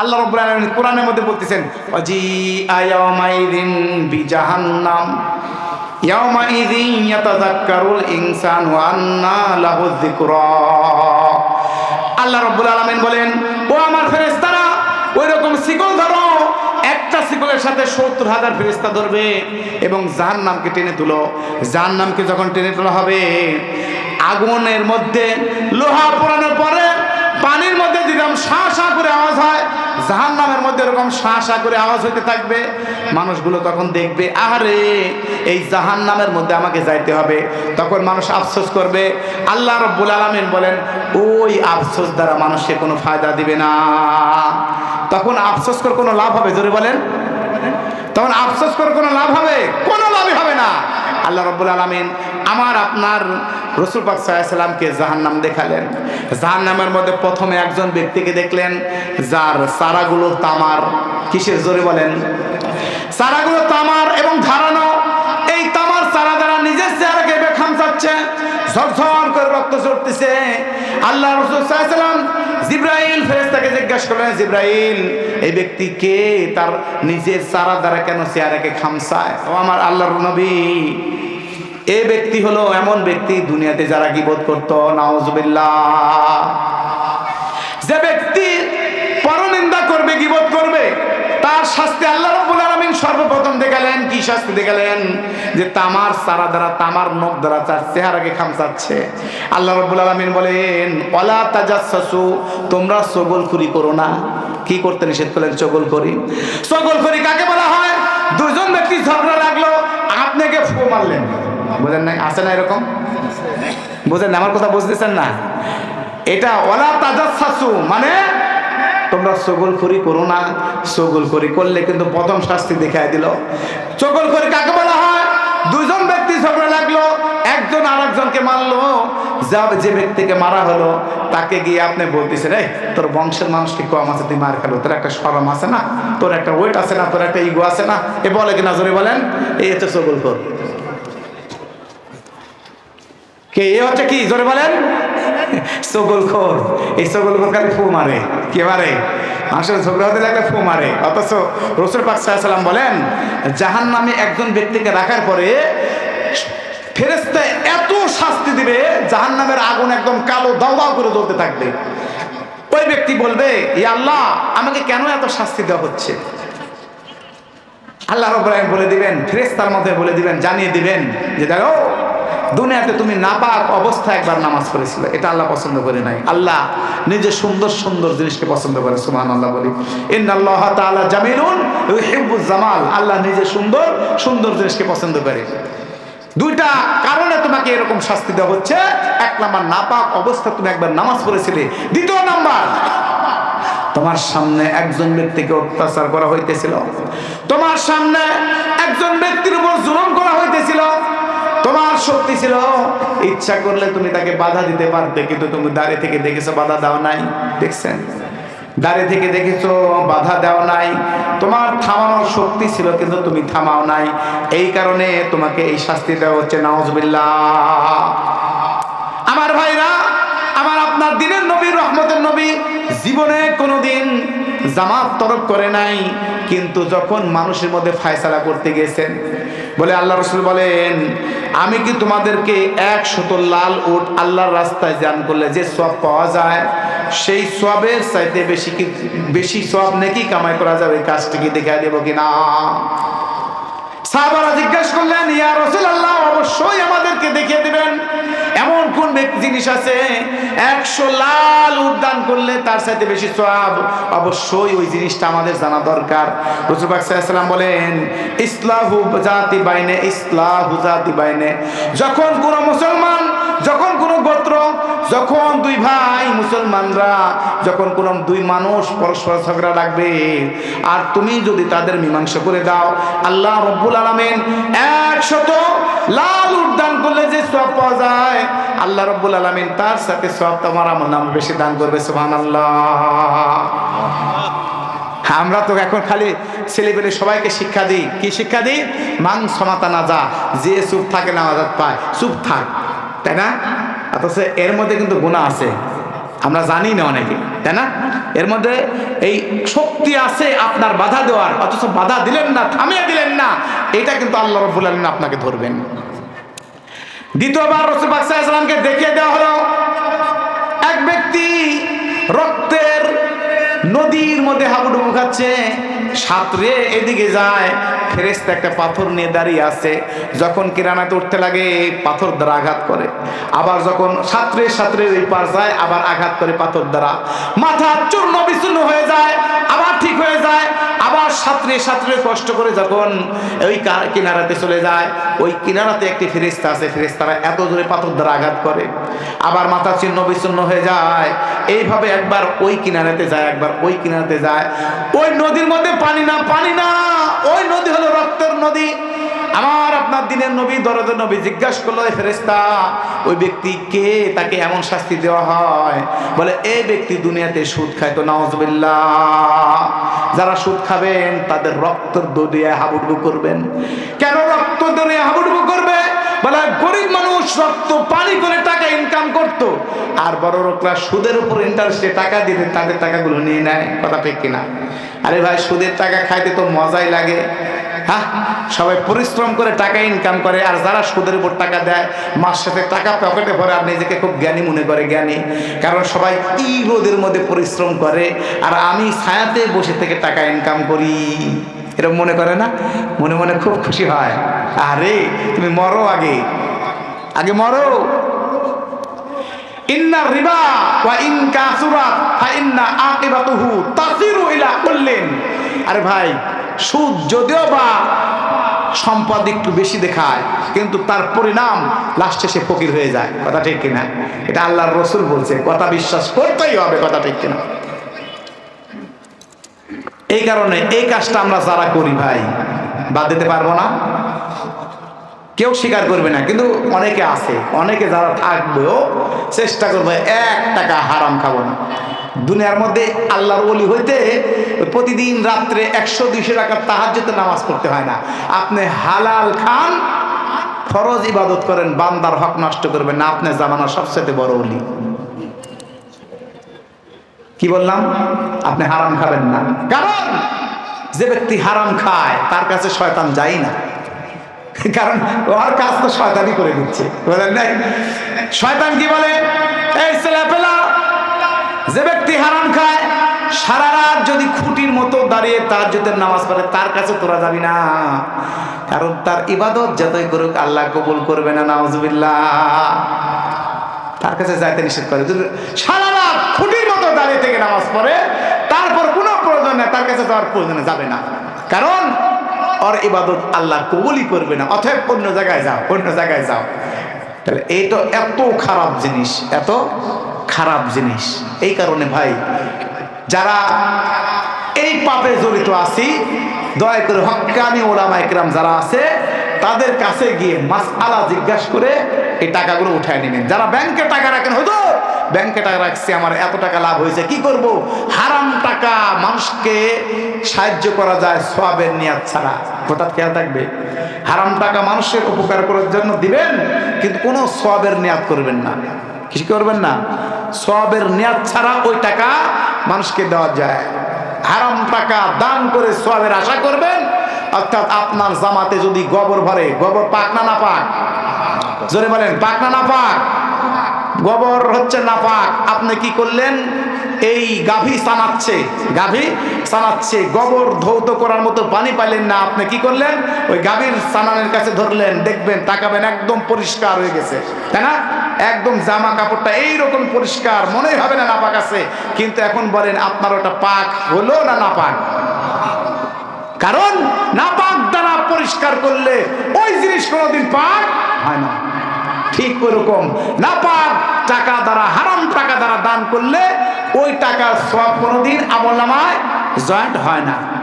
আল্লাহ রব্বুল কোরআনের মধ্যে বলতেছেন অজি আয়ামাইদিন বিজাহান্নাম, ইয়াউমাইদিন ইয়াতাযাক্কারুল ইনসানু আন্না লাহু যিকরা। আল্লাহ রব্বুল আলামিন বলেন, ও আমার ফেরেশতারা ওই রকম শিকল ধরো, একটা শিকলের সাথে সত্তর হাজার ফেরেস্তা ধরবে এবং জাহান নামকে টেনে তুলো। জাহান নামকে যখন টেনে তোলা হবে, আগুনের মধ্যে লোহা পোড়ানোর পরে পানির মধ্যে যেরকম শা শা করে আওয়াজ হয় জাহান নামের মধ্যে এরকম শা শা করে আওয়াজ হইতে থাকবে, মানুষগুলো তখন দেখবে, আহারে, এই জাহান নামের মধ্যে আমাকে যাইতে হবে। তখন মানুষ আফসোস করবে, আল্লাহ রব্বুল আলমিন বলেন, ওই আফসোস দ্বারা মানুষকে কোনো ফায়দা দিবে না। তখন আফসোস করে কোনো লাভ হবে, জোরে বলেন। তখন আফসোস করে কোনো লাভ হবে, কোনো লাভই হবে না। আল্লাহ রব্বুল আলমিন আমার আপনার রসুল পাক সাল্লামকে জাহান্নাম দেখালেন। জাহান্নামের মধ্যে প্রথমে একজন ব্যক্তিকে দেখলেন, যার সারাগুলো তামার। কিসের জোরে বলেন? সারাগুলো তামার এবং ধারানো। এই তামার সারা দ্বারা নিজের চেহারাকে বেখাম চাচ্ছে ঝরঝর করে রক্ত চড়তেছে আল্লাহ রসুল সাল্লাম জিব্রাইল ফেরেস্তাকে জিজ্ঞাসা করলেন, জিব্রাইল, এই ব্যক্তি কে? তার নিজের সারা দ্বারা কেন চেয়ারাকে খামসায় ও আমার আল্লাহর নবী, এ ব্যক্তি হলো এমন ব্যক্তি দুনিয়াতে যারা কি বোধ করতো নাওজবিল্লা যে ব্যক্তি পরনিন্দা করবে কি বোধ করবে, তার শাস্তি আল্লাহ রাব্বুল সর্বপ্রথম দেখালেন, কি শাস্তি দেখালেন? যে তামার সারা দ্বারা, তামার নখ দ্বারা তার চেহারাকে খামচাচ্ছে। আল্লাহ রাব্বুল আলামিন বলেন, ওয়ালা তাজাসসু তোমরা সগলখুরি করো না। কি করতে নিষেধ করলেন? চগলখুরি চগলখুরি কাকে বলা হয়? দুজন ব্যক্তি ঝগড়া লাগল, আপনাকে ফু মারলেন। বুঝেন নাই? আছে না এরকম? বুঝেন না? আমার কথা বুঝতেছেন না? এটা ওলা তাজাসু মানে তোমরা সগলখড়ি করো না। সগলখড়ি করলে কিন্তু প্রথম শাস্তি দেখায় দিল। সগলখড়ি কাকে বলা হয়? দুজন ব্যক্তি ঝগড়া লাগল, একজন আর একজনকে মারলো। যা যে ব্যক্তিকে মারা হলো, তাকে গিয়ে আপনি বলতেছেন, এই, তোর বংশের মানুষ কি কম আছে? তুই মার খেলো। তোর একটা সরম আছে না? তোর একটা ওয়েট আছে না? তোর একটা ইগো আছে না? এ বলে কিনা? জোরে বলেন। এই হচ্ছে সগলখোর কে, এ হচ্ছে কি? জোরে বলেন। সগল খোর। এই সগল খোর খালি ফু মারে। কে মারে? মানুষের ঝগড়া হতে লাগলে ফু মারে। অথচ রসুল পাক বলেন জাহান নামে একজন ব্যক্তিকে রাখার পরে ফেরেস্তা এত শাস্তি দিবে জাহান নামের আগুন একদম কালো দাও দাও করে জ্বলতে থাকবে। ওই ব্যক্তি বলবে ই আল্লাহ, আমাকে কেন এত শাস্তি দেওয়া হচ্ছে? আল্লাহ রব্বুল বলে দিবেন ফেরেস্তার মধ্যে বলে দিবেন, জানিয়ে দিবেন যে দেখো দুনিয়াতে তুমি নাপাক অবস্থা একবার নামাজ পড়েছিল। এটা আল্লাহ পছন্দ করে নাই। আল্লাহ নিজে সুন্দর সুন্দর জিনিসকে পছন্দ করে সুমান আল্লাহ বলি ইন আল্লাহ তাআলা জামাল। আল্লাহ নিজে সুন্দর সুন্দর জিনিসকে পছন্দ করে। দুইটা কারণে তোমাকে এরকম শাস্তি দেওয়া হচ্ছে। এক নাম্বার, নাপাক অবস্থা তুমি একবার নামাজ পড়েছিলে। দ্বিতীয় নাম্বার, তোমার সামনে একজন ব্যক্তিকে অত্যাচার করা হইতেছিল। তোমার সামনে একজন ব্যক্তির উপর জুলুম করা হইতেছিল। তোমার শক্তি ছিল। ইচ্ছা করলে তুমি তাকে বাধা দিতে পারতে, কিন্তু তুমি দাঁড়িয়ে থেকে দেখেছ বাধা দাও নাই। দেখছেন? দাঁড়িয়ে থেকে দেখেছ বাধা দেওয়া নাই। তোমার থামানোর শক্তি ছিল, কিন্তু তুমি থামাও নাই। এই কারণে তোমাকে এই শাস্তি দেওয়া হচ্ছে নওয়াজবিল্লাহ আমার ভাইরা, আমার আপনার দিনের নবী, রহমতের নবী, জীবনে কোনোদিন জামাত তরক করে নাই, কিন্তু যখন মানুষের মধ্যে ফায়সালা করতে গেছেন, বলে আল্লাহ রসুল বলেন, আমি কি তোমাদেরকে এক শত লাল উট আল্লাহর রাস্তায় জান করলে যে সব পাওয়া যায়, সেই সবের চাইতে বেশি কি, বেশি সব নাকি কামাই করা যাবে? কাজটি কি দেখা দেবো কিনা? সাহাবারা জিজ্ঞাসা করলেন, ইয়া রসুল আল্লাহ অবশ্যই আমাদেরকে দেখিয়ে দিবেন। এমন কোন ব্যক্তি জিনিস আছে? একশো লাল উদ্যান করলে তার সাথে বেশি সব অবশ্যই ওই জিনিসটা আমাদের জানা দরকার। রসুবাকসাল্লাম বলেন, ইসলাহু জাতি বাইনে, ইসলাহু জাতি বাইনে। যখন কোন মুসলমান যখন যখন দুই ভাই মুসলমানরা, যখন কোন দুই মানুষ পরস্পর ঝগড়া লাগবে আর তুমি যদি তাদের মীমাংসা করে দাও, আল্লাহ রব্বুল আলমেন একশত লাল উদ্যান করলে যে সব পাওয়া যায়। আল্লাহ রব্বুল আলমিন তার সাথে সব তোমার আমার নাম বেশি দান করবে সুহান আল্লাহ আমরা তো এখন খালি ছেলেপেলে সবাইকে শিক্ষা দিই। কি শিক্ষা দিই? মান সমাতা না যা, যে চুপ থাকে না আজাদ পায়। চুপ থাক, তাই না? অথচ এর মধ্যে কিন্তু গুণা আছে। আমরা জানি না অনেকে, তাই না? এর মধ্যে এই শক্তি আছে আপনার বাধা দেওয়ার, অথচ বাধা দিলেন না, থামিয়ে দিলেন না, এটা কিন্তু আল্লাহ রব্বুল আলমিন আপনাকে ধরবেন। দ্বিতীয়বার রসুল বাকসাইসলামকে দেখিয়ে দেওয়া হলো, এক ব্যক্তি রক্তের নদীর মধ্যে হাবুডুবু খাচ্ছে সাঁতরে এদিকে যায়। ফেরেস্তা একটা পাথর নিয়ে দাঁড়িয়ে আছে। যখন কিরানাতে উঠতে লাগে, পাথর দ্বারা আঘাত করে। আবার যখন সাঁতরে সাঁতরে ওই পার যায়, আবার আঘাত করে পাথর দ্বারা। মাথা চূর্ণ বিচূর্ণ হয়ে যায়, আবার ঠিক হয়ে যায়। সাঁতরে সাঁতরে কষ্ট করে যখন ওই কিনারাতে চলে যায়, ওই কিনারাতে একটি ফেরিস্তা আছে ফেরিস্তারা এত জোরে পাথর দ্বারা আঘাত করে। আবার মাথা চিহ্ন বিচ্ছিন্ন হয়ে যায়। এইভাবে একবার ওই কিনারাতে যায়, একবার ওই কিনারাতে যায়। ওই নদীর মধ্যে পানি না পানি না! ওই নদী হলো রক্তের নদী। আমার আপনার দিনের নবী, দরদের নবী জিজ্ঞাসা করল ফেরেস্তা ওই ব্যক্তি কে? তাকে এমন শাস্তি দেওয়া হয়? বলে এই ব্যক্তি দুনিয়াতে সুদ খায় তো যারা সুদ খাবেন, তাদের রক্তের দরিয়া হাবুডুবু করবেন। কেন রক্ত দরিয়া হাবুডুবু করবে? বলে, গরিব মানুষ রক্ত, পানি করে টাকা ইনকাম করত। আর বড় লোকরা সুদের উপর ইন্টারেস্টে টাকা দিতে তাদের টাকাগুলো নিয়ে নেয়। কথা ঠিক কিনা? আরে ভাই, সুদের টাকা খাইতে তো মজাই লাগে। হ্যাঁ? সবাই পরিশ্রম করে টাকা ইনকাম করে, আর যারা সুদের উপর টাকা দেয় মাস সাথে টাকা পকেটে ভরে আর নিজেকে খুব জ্ঞানী মনে করে, জ্ঞানী। কারণ সবাই ই রোদের মধ্যে পরিশ্রম করে, আর আমি ছায়াতে বসে থেকে টাকা ইনকাম করি। এরকম মনে করে না? মনে মনে খুব খুশি হয়। আরে, তুমি মরো আগে। আগে মরো। ইন্না রিবা ওয়া ইন কাসুরাত ফা ইন্না আকিবাতুহু তাসিরু ইলা কুল্লিন। আরে ভাই সুদ যদিও বা সম্পদ একটু বেশি দেখায়, কিন্তু তার পরিণাম লাস্টে সে ফকির হয়ে যায়। কথা ঠিক কিনা? এটা আল্লাহর রসুল বলছে, কথা বিশ্বাস করতেই হবে, কথা ঠিক কিনা? এই কারণে এই কাজটা আমরা যারা করি ভাই, বাদ দিতে পারব না। কেউ স্বীকার করবে না, কিন্তু অনেকে আছে, অনেকে যারা থাকবেও চেষ্টা করবে, এক টাকা হারাম খাব না। দুনিয়ার মধ্যে আল্লাহর ওলি হইতে প্রতিদিন রাত্রে একশো দুইশো টাকা তাহাজ্যতে নামাজ পড়তে হয় না। আপনি হালাল খান, ফরজ ইবাদত করেন, বান্দার হক নষ্ট করবেন না। আপনি জামানার সবচেয়ে বড় ওলি। কি বললাম? আপনি হারাম খাবেন না। কারণ যে ব্যক্তি হারাম খায়, তার কাছে শয়তান যায় না। কারণ ওর কাজ তো শয়তানই করে দিচ্ছে। বলেন নাই? শয়তান কি বলে? এই ছেলেপেলা যে ব্যক্তি হারাম খায়, সারা রাত যদি খুঁটির মতো দাঁড়িয়ে তার যদি নামাজ পড়ে, তার কাছে তোরা যাবি না। কারণ তার ইবাদত যতই করুক, আল্লাহ কবুল করবে না, নাউজুবিল্লাহ। তার কাছে যাইতে নিষেধ করে। সারা রাত খুঁটির মতো দাঁড়িয়ে থেকে নামাজ পড়ে, তারপর কোনো প্রয়োজন নেই, তার কাছে যাওয়ার প্রয়োজনে যাবে না। কারণ ওর ইবাদত আল্লাহ কবুলই করবে না। অথবা অন্য জায়গায় যাও, অন্য জায়গায় যাও। তাহলে এই তো এত খারাপ জিনিস, এত খারাপ জিনিস। এই কারণে ভাই, যারা এই পাপে জড়িত আছি, দয়া করে হক্কানি ওলামা একরাম যারা আছে, তাদের কাছে গিয়ে মাস আলা জিজ্ঞাসা করে এই টাকাগুলো উঠায় নেবেন। যারা ব্যাংকে টাকা রাখেন হয়তো ব্যাংকে টাকা রাখছে, আমার এত টাকা লাভ হয়েছে, কি করব? হারাম টাকা মানুষকে সাহায্য করা যায় সবের নিয়াত ছাড়া। হঠাৎ খেয়াল থাকবে? হারাম টাকা মানুষের উপকার করার জন্য দিবেন, কিন্তু কোনো সবের নিয়াত করবেন না। কিছু করবেন না? সবের নিয়াত ছাড়া ওই টাকা মানুষকে দেওয়া যায়। হারাম টাকা দান করে সবের আশা করবেন, অর্থাৎ আপনার জামাতে যদি গোবর ভরে, গোবর পাক না না পাক জোরে বলেন, পাক না না পাক গোবর হচ্ছে না পাক আপনি কি করলেন? এই গাভী সানাচ্ছে গাভী সানাচ্ছে, গোবর ধৌত করার মতো পানি পাইলেন না। আপনি কি করলেন? ওই গাভীর সানানের কাছে ধরলেন, দেখবেন, তাকাবেন, একদম পরিষ্কার হয়ে গেছে। তাই না? একদম জামা কাপড়টা এইরকম পরিষ্কার, মনেই হবে না নাপাক আছে। কিন্তু এখন বলেন, আপনার ওটা পাক হলো না নাপাক? কারণ নাপাক দ্বারা পরিষ্কার করলে ওই জিনিস কোনোদিন পাক হয় না। ঠিক ওরকম। নাপাক টাকা দ্বারা, হারাম টাকা দ্বারা দান করলে ওই টাকার সব কোনোদিন আমল নামায় জয়েন্ট হয় না।